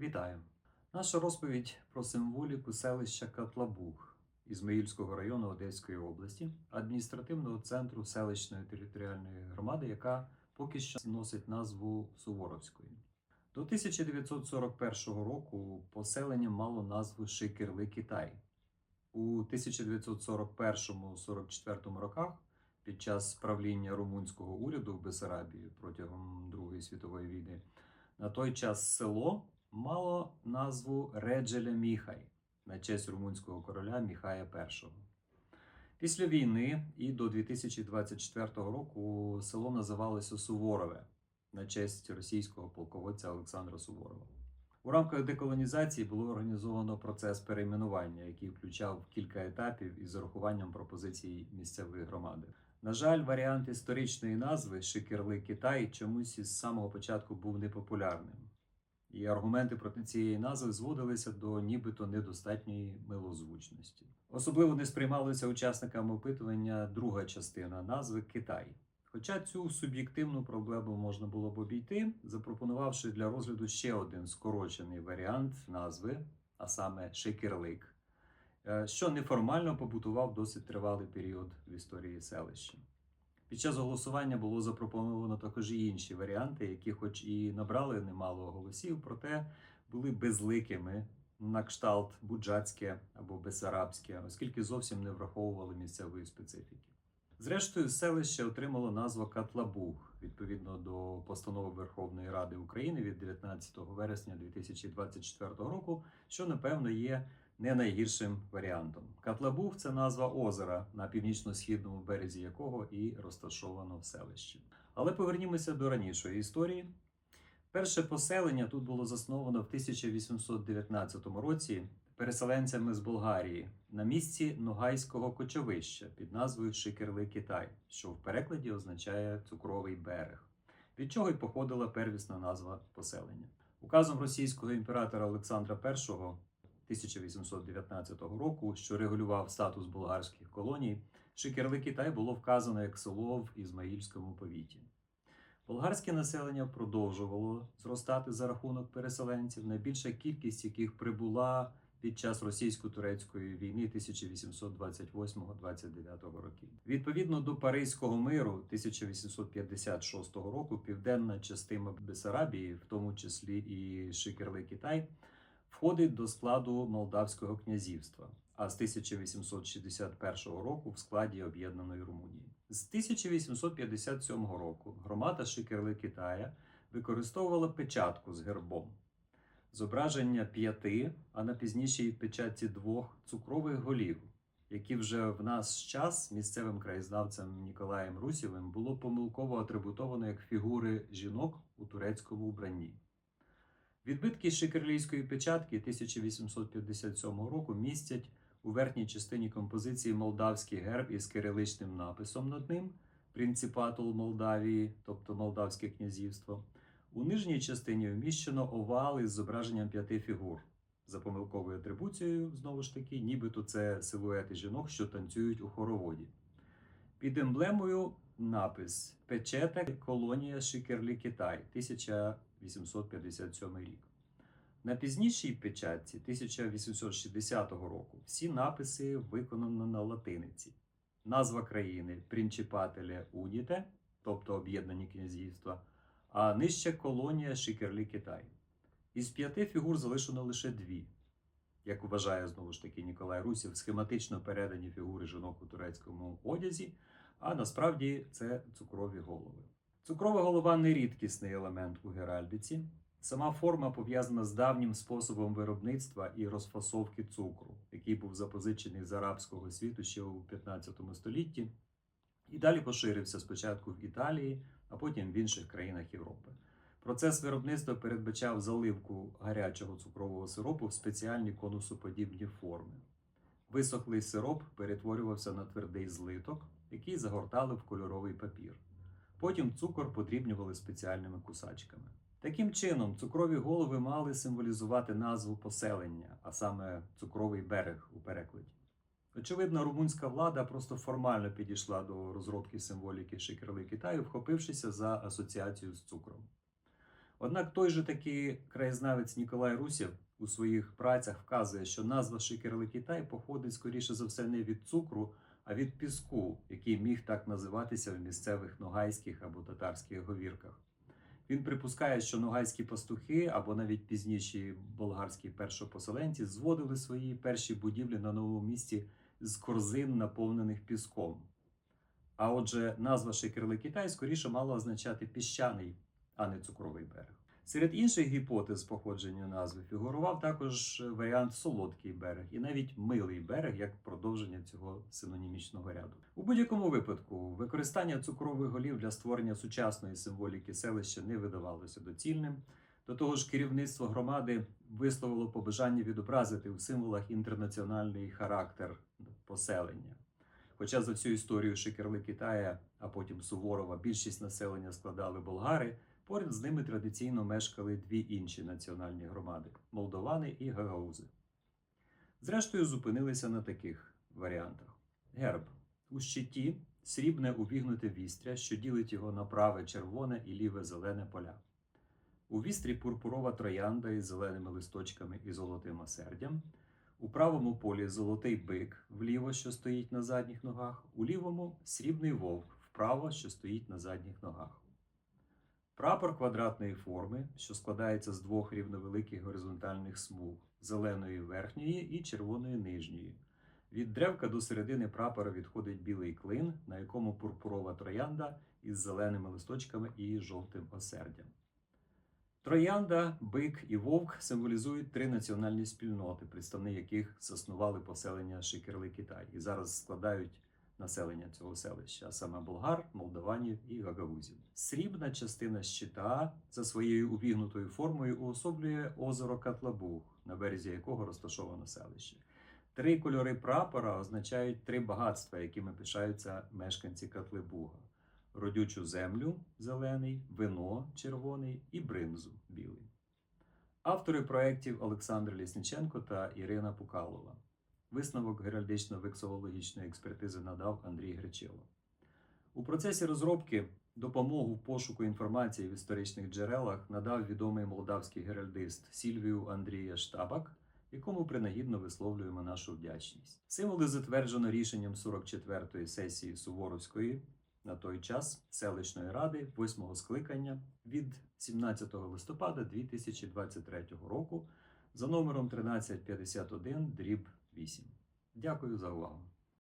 Вітаю! Наша розповідь про символіку селища Катлабуг Ізмаїльського району Одеської області, адміністративного центру селищної територіальної громади, яка поки що носить назву Суворовської. До 1941 року поселення мало назву Шикерли Китай. У 1941-44 роках під час правління румунського уряду в Бесарабії протягом Другої світової війни на той час село мало назву Реджеля Міхай на честь румунського короля Міхая І. Після війни і до 2024 року село називалося Суворове на честь російського полководця Олександра Суворова. У рамках деколонізації було організовано процес перейменування, який включав кілька етапів із урахуванням пропозицій місцевої громади. На жаль, варіант історичної назви Шикерли Китай чомусь із самого початку був непопулярним. І аргументи проти цієї назви зводилися до нібито недостатньої милозвучності. Особливо не сприймалася учасниками опитування друга частина назви Китай. Хоча цю суб'єктивну проблему можна було б обійти, запропонувавши для розгляду ще один скорочений варіант назви, а саме Шекерлик, е, що неформально побутував досить тривалий період в історії селища. Під час голосування було запропоновано також і інші варіанти, які, хоч і набрали немало голосів, проте були безликими на кшталт буджацьке або бесарабське, оскільки зовсім не враховували місцевої специфіки. Зрештою, селище отримало назву Катлабуг відповідно до постанови Верховної Ради України від 19 вересня 2024 року, що напевно є не найгіршим варіантом. Катлабуг це назва озера, на північно-східному березі якого і розташовано в селищі. Але повернімося до ранішої історії. Перше поселення тут було засновано в 1819 році переселенцями з Болгарії на місці Ногайського кочовища під назвою Шикерли Китай, що в перекладі означає цукровий берег, від чого й походила первісна назва поселення. Указом російського імператора Олександра І 1819 року, що регулював статус болгарських колоній, Шикерли Китай було вказано як село в Ізмаїльському повіті. Болгарське населення продовжувало зростати за рахунок переселенців, найбільша кількість яких прибула під час російсько-турецької війни 1828-29 років. Відповідно до Паризького миру 1856 року, південна частина Бесарабії, в тому числі і Шикерли Китай, входить до складу Молдавського князівства, а з 1861 року в складі Об'єднаної Румунії. З 1857 року громада Шикерли Китая використовувала печатку з гербом, зображення п'яти, а на пізнішій печатці двох цукрових голів, які вже в наш час місцевим краєзнавцем Ніколаєм Русєвим було помилково атрибутовано як фігури жінок у турецькому вбранні. Відбитки шикерлійської печатки 1857 року містять у верхній частині композиції молдавський герб із кириличним написом над ним Принципатул Молдавії, тобто Молдавське князівство. У нижній частині вміщено овал із зображенням п'яти фігур. За помилковою атрибуцією, знову ж таки, нібито це силуети жінок, що танцюють у хороводі. Під емблемою напис Печета колонія Шикерлі Китай 1857 рік. На пізнішій печатці 1860 року всі написи виконано на латиниці. Назва країни Принчипателе Уніте, тобто Об'єднані князівства, а нижче колонія Шикерлі Китай. Із п'яти фігур залишено лише дві. Як вважає знову ж таки Ніколай Русів, схематично передані фігури жінок у турецькому одязі, а насправді це цукрові голови. Цукрова голова не рідкісний елемент у геральдиці. Сама форма пов'язана з давнім способом виробництва і розфасовки цукру, який був запозичений з арабського світу ще у 15 столітті, і далі поширився спочатку в Італії, а потім в інших країнах Європи. Процес виробництва передбачав заливку гарячого цукрового сиропу в спеціальні конусоподібні форми. Висохлий сироп перетворювався на твердий злиток, який загортали в кольоровий папір. Потім цукор подрібнювали спеціальними кусачками. Таким чином, цукрові голови мали символізувати назву поселення, а саме цукровий берег у перекладі. Очевидно, румунська влада просто формально підійшла до розробки символіки Шикерли Китаю, вхопившися за асоціацію з цукром. Однак той же таки краєзнавець Ніколай Русєв у своїх працях вказує, що назва Шикерли-Китай походить скоріше за все не від цукру, а від піску, який міг так називатися в місцевих ногайських або татарських говірках. Він припускає, що ногайські пастухи або навіть пізніші болгарські першопоселенці зводили свої перші будівлі на новому місці з корзин, наповнених піском. А отже, назва Шикерли-Китай скоріше мала означати піщаний, а не цукровий берег. Серед інших гіпотез походження назви фігурував також варіант солодкий берег і навіть милий берег як продовження цього синонімічного ряду. У будь-якому випадку використання цукрових голів для створення сучасної символіки селища не видавалося доцільним. До того ж, керівництво громади висловило побажання відобразити у символах інтернаціональний характер поселення. Хоча за всю історію Шикерли Китая, а потім Суворова, більшість населення складали болгари, поряд з ними традиційно мешкали дві інші національні громади молдовани і гагаузи. Зрештою, зупинилися на таких варіантах: герб у щиті срібне увігнуте вістря, що ділить його на праве червоне і ліве зелене поля. У вістрі пурпурова троянда із зеленими листочками і золотим осердям. У правому полі золотий бик вліво, що стоїть на задніх ногах, у лівому срібний вовк вправо, що стоїть на задніх ногах. Прапор квадратної форми, що складається з двох рівновеликих горизонтальних смуг зеленої верхньої і червоної нижньої. Від древка до середини прапора відходить білий клин, на якому пурпурова троянда із зеленими листочками і жовтим осердям. Троянда, бик і вовк символізують три національні спільноти, представники яких заснували поселення Шикерли Китай і зараз складають населення цього селища, а саме болгар, молдаванів і гагаузів. Срібна частина щита за своєю увігнутою формою уособлює озеро Катлабуг, на березі якого розташовано селище. Три кольори прапора означають три багатства, якими пишаються мешканці Котлебуга: родючу землю зелений, вино червоний і бринзу білий. Автори проєктів Олександр Лісниченко та Ірина Пукалова. Висновок геральдично-вексологічної експертизи надав Андрій Гречило. У процесі розробки допомогу в пошуку інформації в історичних джерелах надав відомий молдавський геральдист Сільвію Андрія Штабак, якому принагідно висловлюємо нашу вдячність. Символи затверджено рішенням 44-ї сесії Суворовської на той час селищної ради 8-го скликання від 17 листопада 2023 року за номером 1351 дріб 8. Дякую за увагу.